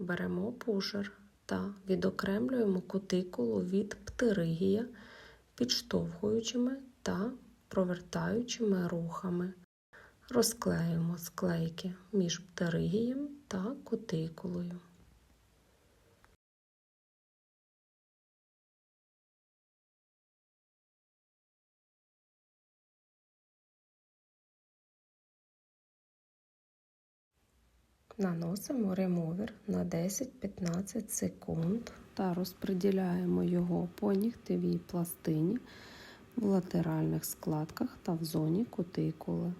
Беремо пужер та відокремлюємо кутикулу від птеригія підштовхуючими та провертаючими рухами. Розклеюємо склейки між птеригієм та кутикулою. Наносимо ремовер на 10-15 секунд та розподіляємо його по нігтевій пластині в латеральних складках та в зоні кутикули.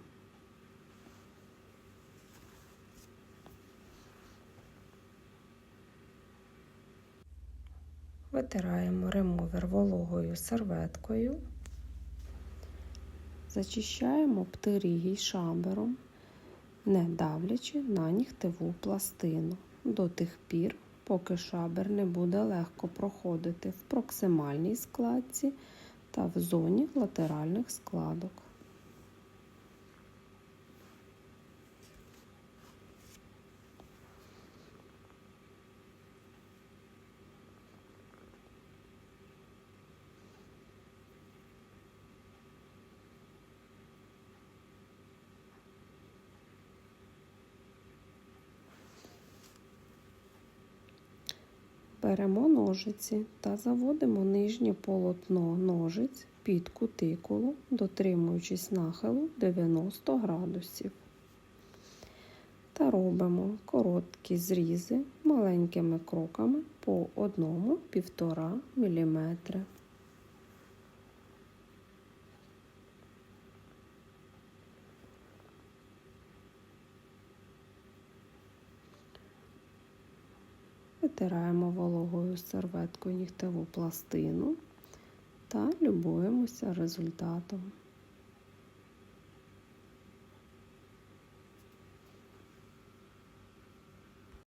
Витираємо ремовер вологою серветкою, зачищаємо птерігій шамбером не давлячи на нігтеву пластину до тих пір, поки шабер не буде легко проходити в проксимальній складці та в зоні латеральних складок. Беремо ножиці та заводимо нижнє полотно ножиць під кутикулу, дотримуючись нахилу 90 градусів. Та робимо короткі зрізи маленькими кроками по 1-1,5 мм. Витираємо вологою серветкою нігтеву пластину та любуємося результатом.